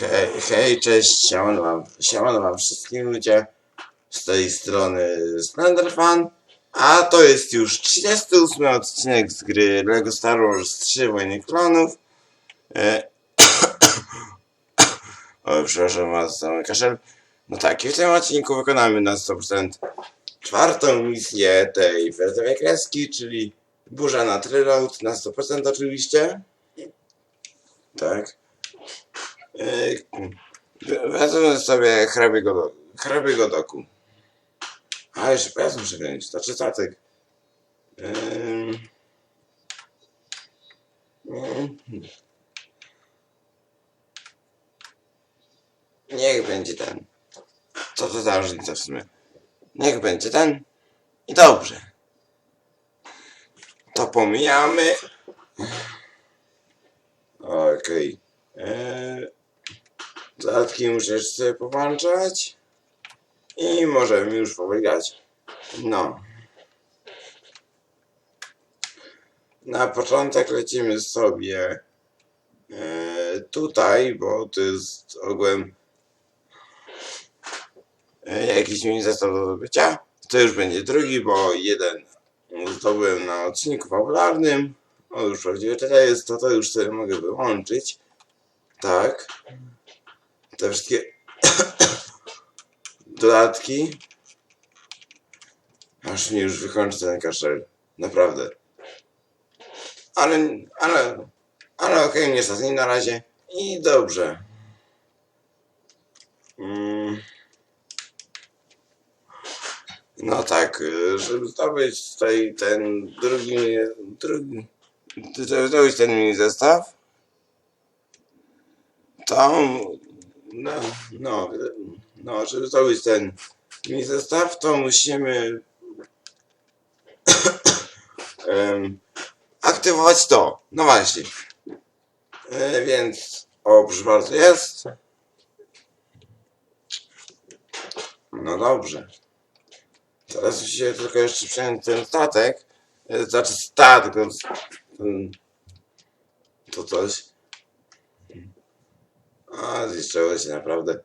Hej, hej, cześć, siemano wam, siemano wam wszystkim ludzie z tej strony Splendor Fan, a to jest już 38 odcinek z gry LEGO Star Wars 3 Wojny Klonów. E... o, przepraszam was za mój kaszel. No tak, w tym odcinku wykonamy na 100% czwartą misję tej wertowej kreski, czyli burza na Triload, na 100% oczywiście. Tak. Yy, Wezmę sobie hrabiego, do, hrabiego doku. A, jeszcze pojazd muszę wziąć, znaczy statek. Yy. Niech będzie ten. Co to za różnica w sumie? Niech będzie ten. I dobrze. To pomijamy. Okej. Eee, Dodatki muszę sobie powłączać. I możemy już pobiegać. No. Na początek lecimy sobie e, tutaj, bo to jest ogółem e, jakiś mini zestaw do zdobycia. To już będzie drugi, bo jeden zdobyłem na odcinku fabularnym. O, już prawdziwie tyle jest, to to już sobie mogę wyłączyć. Tak. Te wszystkie dodatki. Aż mi już wykończy ten kaszel. Naprawdę. Ale, ale, ale okej, nie stanie na razie. I dobrze. Mm. No tak, żeby zdobyć tutaj ten drugi, drugi żeby zdobyć ten mini zestaw, to no, no, no, żeby zdobyć ten mini zestaw, to musimy em, aktywować to. No właśnie. E, więc, o, proszę bardzo, jest. No dobrze. Teraz musimy tylko jeszcze przejąć ten statek. E, Znaczy statek, no, to coś. A, zniszczyło się naprawdę.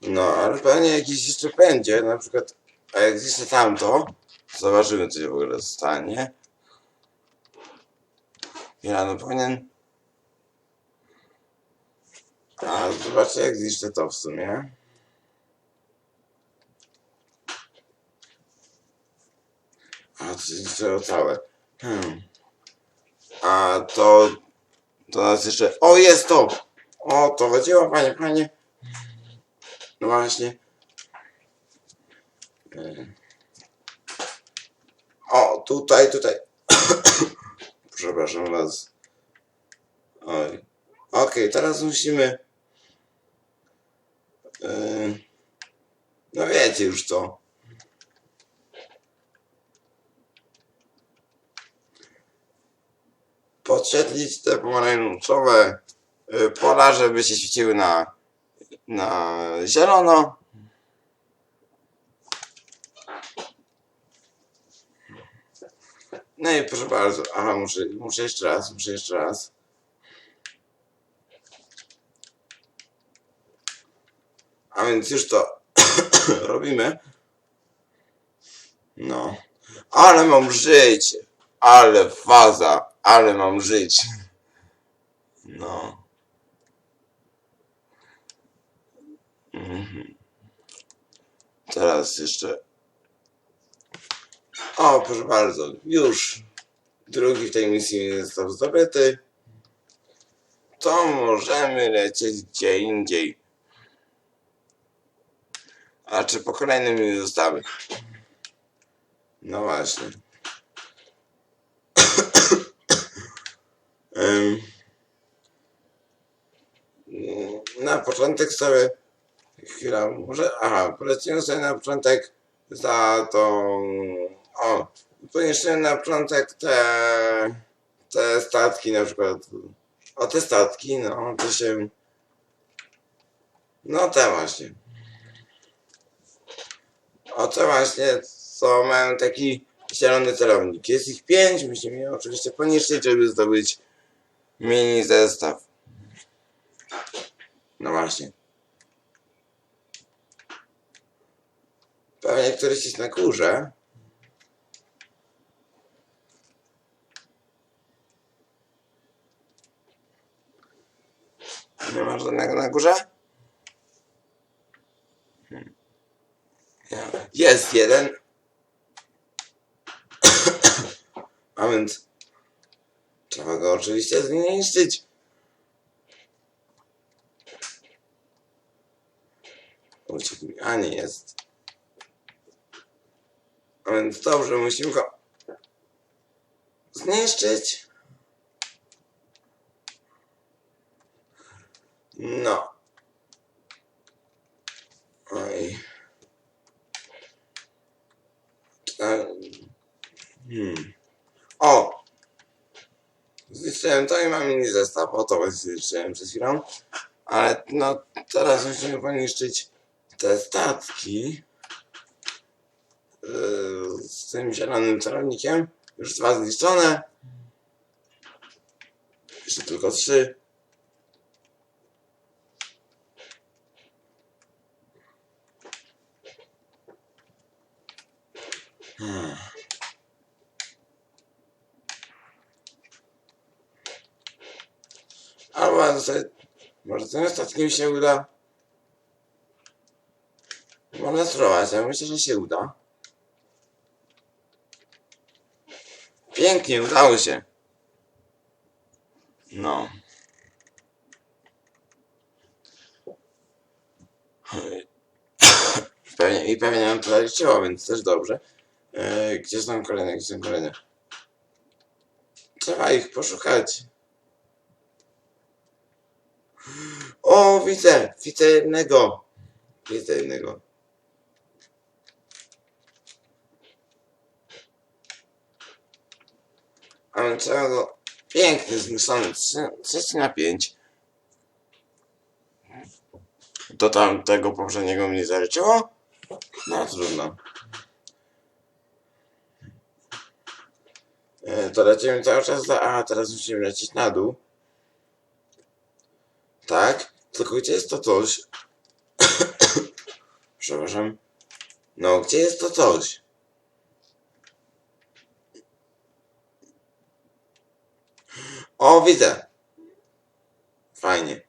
No, ale pewnie jakiś jeszcze będzie, na przykład, a jak zniszczę tamto, zobaczymy co się w ogóle stanie. Ja no powinien... A, zobaczcie jak zniszczę to w sumie. A, to zniszczyło całe. Hmm. A to... To nas jeszcze... O, jest to! O, to chodziło, panie, panie. No właśnie. E. O, tutaj, tutaj. Przepraszam was. Oj. Okej, teraz musimy. Yy, no wiecie już co. Podświetlić te pomarańczowe y, pola, żeby się świeciły na, na zielono. No i proszę bardzo, aha, muszę, muszę jeszcze raz, muszę jeszcze raz. A więc już to robimy. No. Ale mam życie. Ale faza. Ale mam życie. No. Mhm. Teraz jeszcze. O, proszę bardzo, już drugi w tej misji został zdobyty. To możemy lecieć gdzie indziej. A czy po kolejnym nie zostały? No właśnie. Na początek sobie chwila, może, aha, polecimy sobie na początek za tą, o, powiedzmy na początek te, te statki na przykład, o te statki, no, to się, no te właśnie. O te właśnie, co mają taki zielony celownik. Jest ich pięć, musimy je oczywiście poniszczyć, żeby zdobyć mini zestaw. No właśnie. Pewnie któryś jest na górze. Nie ma żadnego na górze? Hmm. Jest jeden. A więc trzeba go oczywiście zniszczyć. Uciekł mi. A nie jest. A więc dobrze, musimy go zniszczyć. No. Oj. Hmm. O! Zniszczyłem to i mam mini zestaw. O to właśnie zniszczyłem przed chwilą. Ale no teraz musimy poniszczyć te statki. Yy, z tym zielonym celownikiem. Już dwa zniszczone. Jeszcze tylko trzy. Hmm. Albo sobie, tym ostatnim się uda. Można spróbować, ja myślę, że się uda. Pięknie, udało się. No. Pewnie, I pewnie nam to zaliczyło, więc też dobrze. E, gdzie są kolejne, gdzie są kolejne? Trzeba ich poszukać. O, widzę, widzę jednego. Widzę jednego. Ale trzeba go pięknie zniszczony. 3 na 5. Do tamtego poprzedniego mnie zaliczyło? No trudno. E, To lecimy cały czas do... A, teraz musimy lecieć na dół. Tak? Tylko gdzie jest to coś? Przepraszam. No, gdzie jest to coś? O, widzę. Fajnie.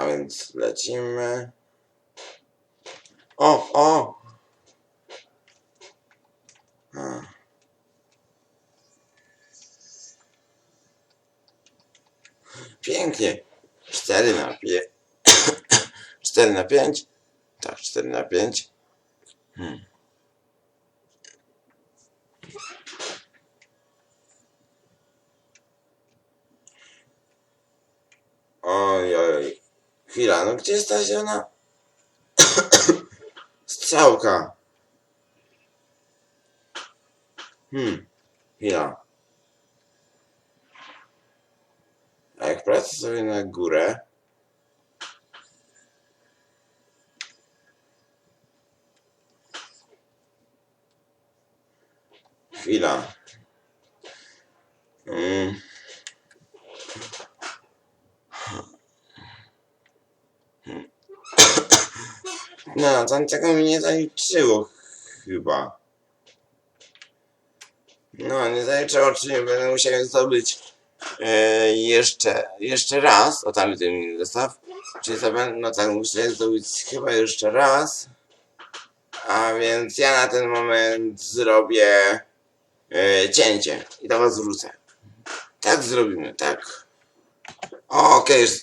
A więc lecimy. O, o! A. Pięknie. 4 na 5. 4 na 5. Tak, 4 na 5. Hmm. Oj, oj. Chwila, no gdzie jest ta zielona? Strzałka. Hmm. Chwila. A jak sobie na górę. Chwila. Mm. No, tam tego mi nie zaliczyło chyba. No, nie zaliczyło, czyli będę musiał zdobyć e, jeszcze, jeszcze raz, o tam ten zestaw. Czyli to będę, no tak, muszę zdobyć chyba jeszcze raz. A więc ja na ten moment zrobię e, cięcie i do was wrócę. Tak zrobimy, tak. Okej, już.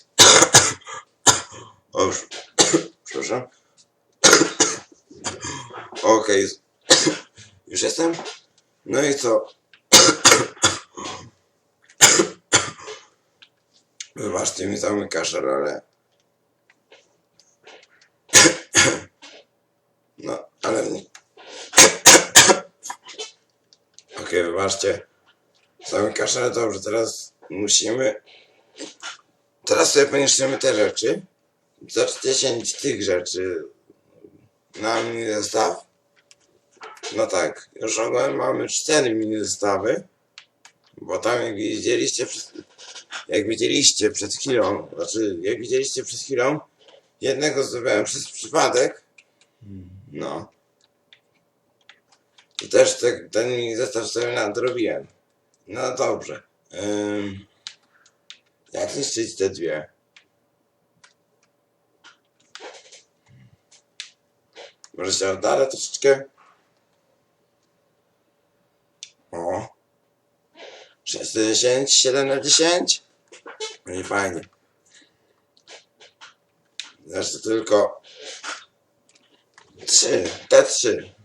o, już. Przepraszam. Okej. Już jestem? No i co? Wybaczcie mi cały kaszel, ale... No, ale... Okej, wybaczcie. Cały kaszel, dobrze, teraz musimy... Teraz sobie pomieszczymy te rzeczy. Za 10 tych rzeczy na mini zestaw. No tak, już ogółem mamy 4 mini zestawy. Bo tam jak widzieliście przed, jak widzieliście przed chwilą, znaczy jak widzieliście przed chwilą, jednego zdobyłem przez przypadek. No. I też te, ten mini zestaw sobie nadrobiłem. No dobrze. Jak niszczyć te dwie? Może się oddalę troszeczkę? O. 6 na 10, 7 na 10. No i fajnie. Zresztą tylko 3, te 3.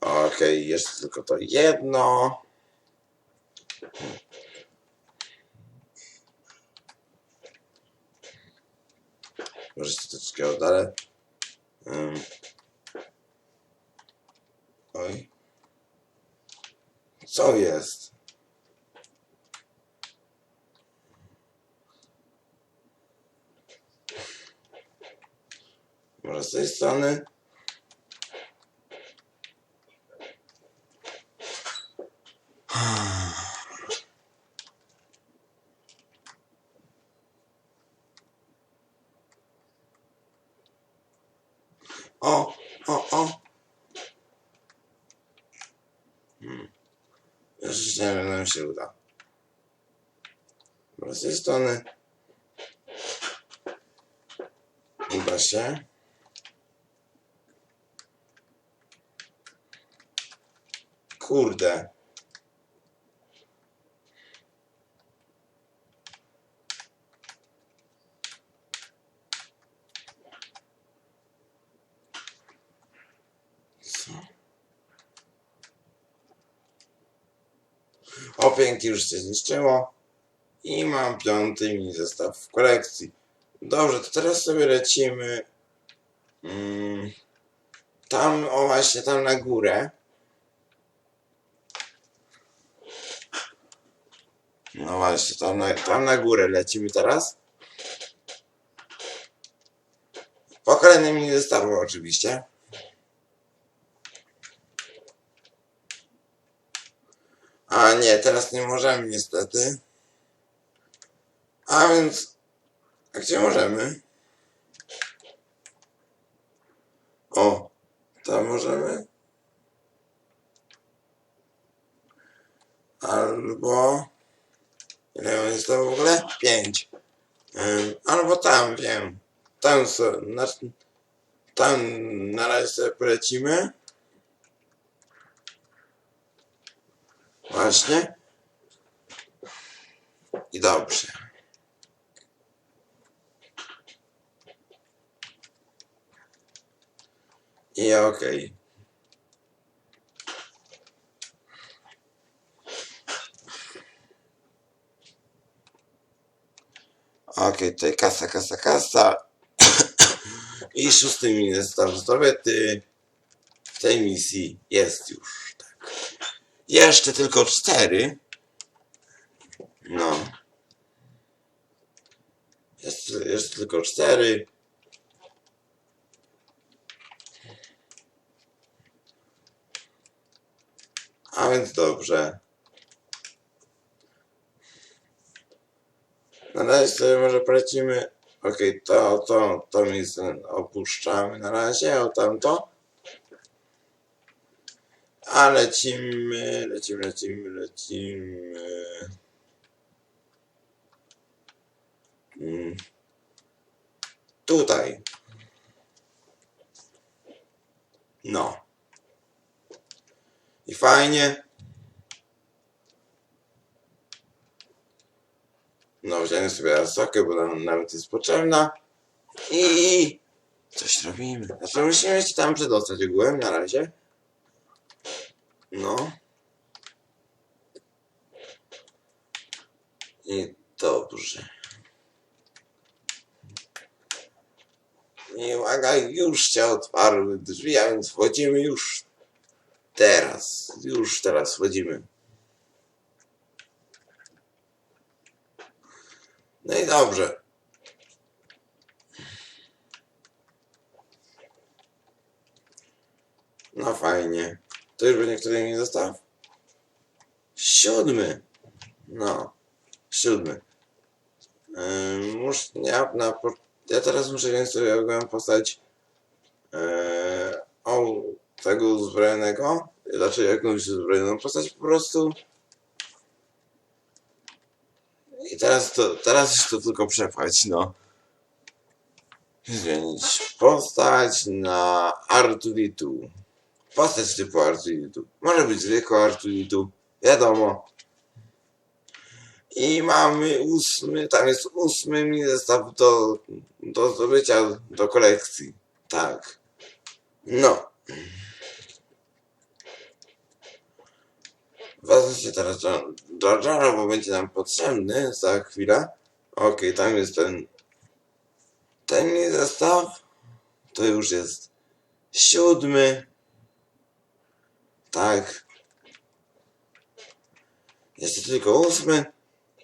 Okej, jeszcze tylko to jedno. Może się troszeczkę oddalę. Um. Oj. Co jest? Może z tej strony? O, o, o. Hmm. Już uda. Może z tej strony. Się. Kurde. O, pięknie już się zniszczyło. I mam piąty mini zestaw w kolekcji. Dobrze, to teraz sobie lecimy. Mm, tam, o właśnie, tam na górę. No właśnie, tam na, tam na górę lecimy teraz. Po kolejnym mini zestawu oczywiście. A nie, teraz nie możemy niestety. A więc... A gdzie możemy? O, tam możemy. Albo... Ile on jest to w ogóle? Pięć. Ym, albo tam, wiem. Tam, na, tam na razie sobie polecimy. Właśnie. I dobrze. I okej. Okej, tutaj kasa, kasa, kasa. I szósty mini zestaw zdobyty. W tej misji jest już. Jeszcze tylko cztery. No. Jest, jest tylko cztery. A więc dobrze. Na razie sobie może polecimy. Okej, to, to, to miejsce opuszczamy na razie, o tamto. A lecimy, lecimy, lecimy, lecimy. Mm. Tutaj. No. I fajnie. No, wziąłem sobie asokę, bo nam nawet jest potrzebna. I coś robimy. Znaczy musimy się tam przedostać ogółem na razie. No. I dobrze. I uwaga, już się otwarły drzwi, a więc wchodzimy już teraz. Już teraz wchodzimy. No i dobrze. No fajnie. To już będzie mi zestaw? Siódmy. No. Siódmy. Ym, muszę, ja, na, ja teraz muszę wziąć sobie jakąś postać yy, o, tego uzbrojonego. Znaczy jakąś uzbrojoną postać po prostu. I teraz to, teraz już to tylko przepchać, no. Zmienić postać na Arturitu. Postać typu Arturitu. Może być zwykły Arturitu, wiadomo. I mamy ósmy, tam jest ósmy mi zestaw do, do zdobycia do kolekcji. Tak. No. Wezmę się teraz do Jara, bo będzie nam potrzebny za chwilę. Okej, tam jest ten ten mi zestaw. To już jest siódmy. Tak. Jeszcze tylko ósmy.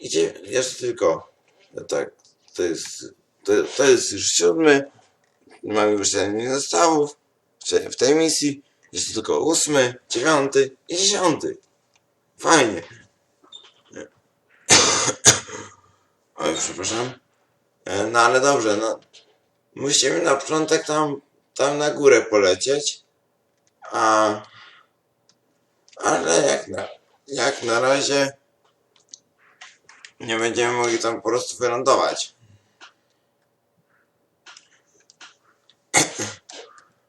Idzie jeszcze tylko. no Tak. To jest. To, to jest już siódmy. Mamy już ten zestawów. W, w tej misji. Jeszcze tylko ósmy, dziewiąty i dziesiąty. Fajnie. Oj, przepraszam. E, No ale dobrze, no. Musimy na początek tam, tam na górę polecieć. A. Ale jak na, jak na razie nie będziemy mogli tam po prostu wylądować.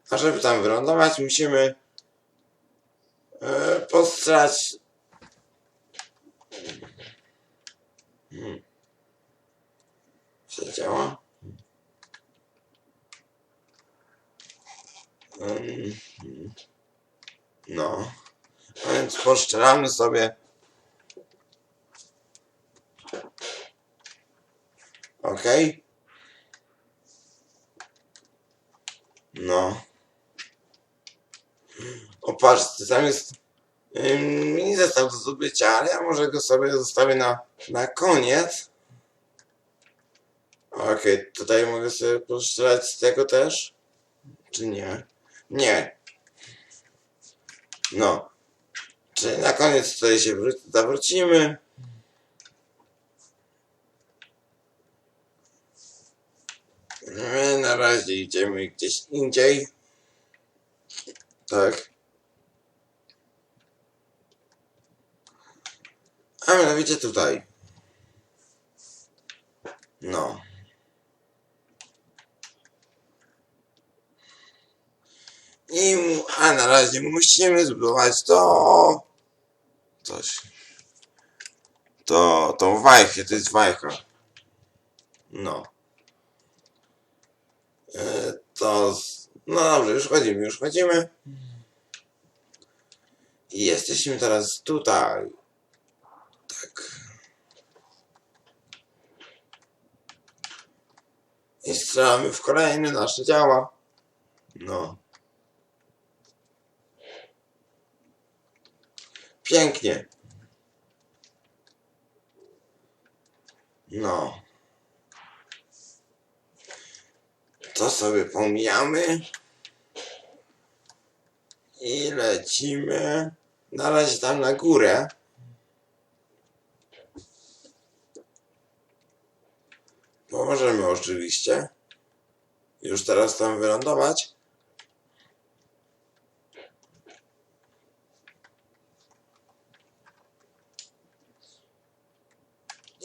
A żeby tam wylądować, musimy e, postrać. Hmm. Czy działa? Mm, No. Więc poszczelamy sobie. Ok. No. O patrzcie, tam jest ym, mini zestaw do zdobycia, ale ja może go sobie zostawię na, na koniec. Okej, tutaj mogę sobie postrzelać z tego też? Czy nie? Nie. No. Czyli na koniec tutaj się wró- zawrócimy. My na razie idziemy gdzieś indziej. Tak. A mianowicie tutaj. No. I a na razie musimy zbudować to coś. To tą wajchę, to jest wajcha. No. E, to no dobrze, już chodzimy, już chodzimy. I jesteśmy teraz tutaj. Tak. I strzelamy w kolejne nasze działa. No. Pięknie. No. To sobie pomijamy. I lecimy. Na razie tam na górę. Bo możemy oczywiście. Już teraz tam wylądować.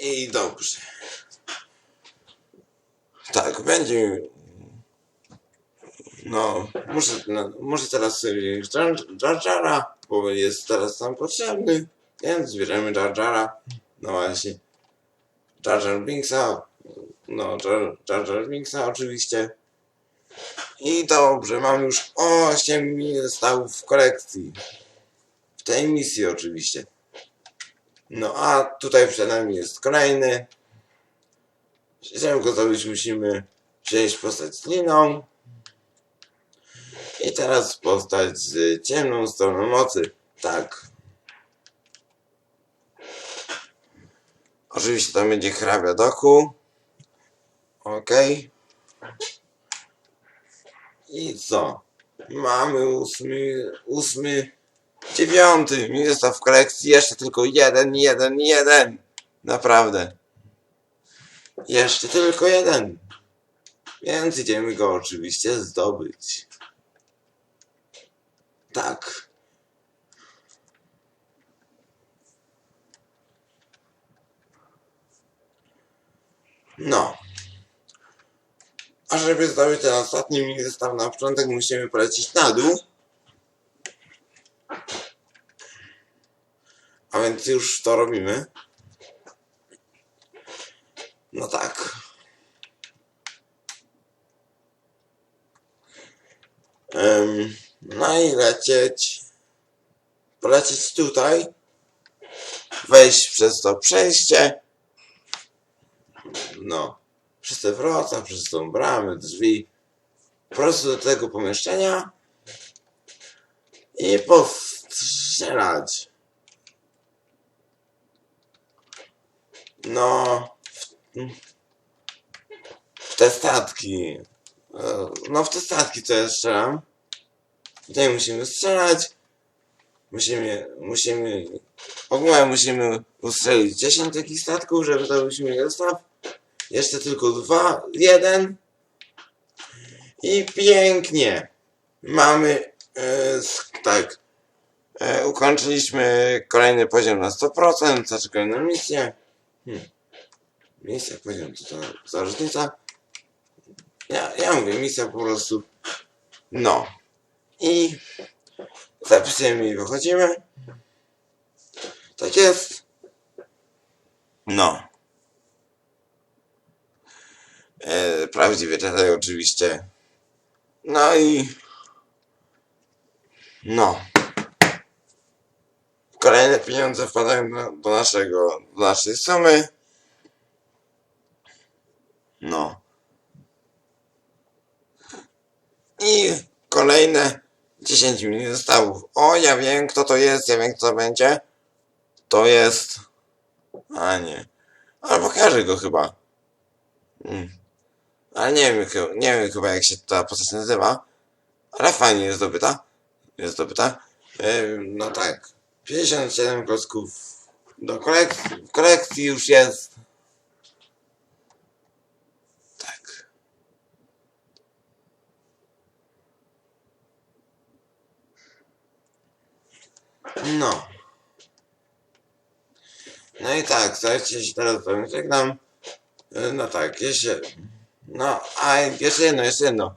I dobrze. Tak, będzie. No, muszę, no, muszę teraz wziąć Jar Jar Jara, bo jest teraz tam potrzebny. Więc zbierzemy Jar Jara. No właśnie. Jar Jar Binksa. No, Jar Jar, Binksa oczywiście. I dobrze, mam już 8 zestawów w kolekcji. W tej misji oczywiście. No a tutaj przed nami jest kolejny. Żeby go zrobić musimy Przejść postać z liną. I teraz postać z ciemną stroną mocy. Tak. Oczywiście tam będzie hrabia doku. Ok. I co? Mamy ósmy, ósmy, dziewiąty miejsca w kolekcji. Jeszcze tylko jeden, jeden, jeden. Naprawdę. Jeszcze tylko jeden. Więc idziemy go oczywiście zdobyć. Tak. No. A żeby zdobyć ten ostatni mini zestaw na początek musimy polecieć na dół. Więc już to robimy. No tak. Em, no i lecieć. Polecieć tutaj. Wejść przez to przejście. No. Przez te wrota, przez tą bramę, drzwi. Po prostu do tego pomieszczenia. I postrzelać. No. W, te statki. E, No w te statki ja strzelam. Tutaj musimy strzelać. Musimy, musimy, ogółem musimy ustrzelić 10 takich statków, żeby to był zestaw. Jeszcze tylko dwa, jeden. I pięknie. Mamy, e, tak, e, ukończyliśmy kolejny poziom na 100%, znaczy kolejną misję. Hmm. Misja, poziom, to ta różnica. Ja, ja mówię, misja po prostu. No. I zapisujemy i wychodzimy. Tak jest. No. E, prawdziwy tutaj oczywiście. No i. No. Kolejne pieniądze wpadają do, do naszego, do naszej sumy. No. I kolejne 10 minut zestawów. O, ja wiem kto to jest, ja wiem kto to będzie. To jest... A nie. Ale pokażę go chyba. Mm. Ale nie wiem, nie wiem chyba jak się ta postać nazywa. Ale fajnie jest zdobyta. Jest zdobyta. No tak. 57 klocków do kolekcji. W kolekcji już jest. Tak. No. No i tak, słuchajcie, się teraz żegnam. E, No tak, jeszcze. No, a jeszcze jedno, jeszcze jedno.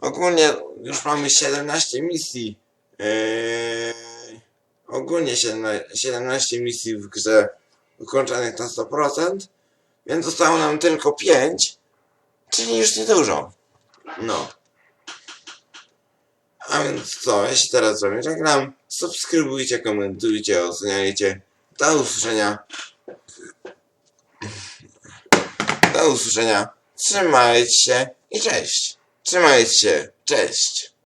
Ogólnie już mamy 17 misji. Eee, ogólnie 17 17 misji w grze ukończonych na 100%. Więc zostało nam tylko 5. Czyli już niedużo. No. A więc co, ja się teraz z wami żegnam. Subskrybujcie, komentujcie, oceniajcie. Do usłyszenia. Do usłyszenia. Trzymajcie się i cześć. Trzymajcie się. Cześć.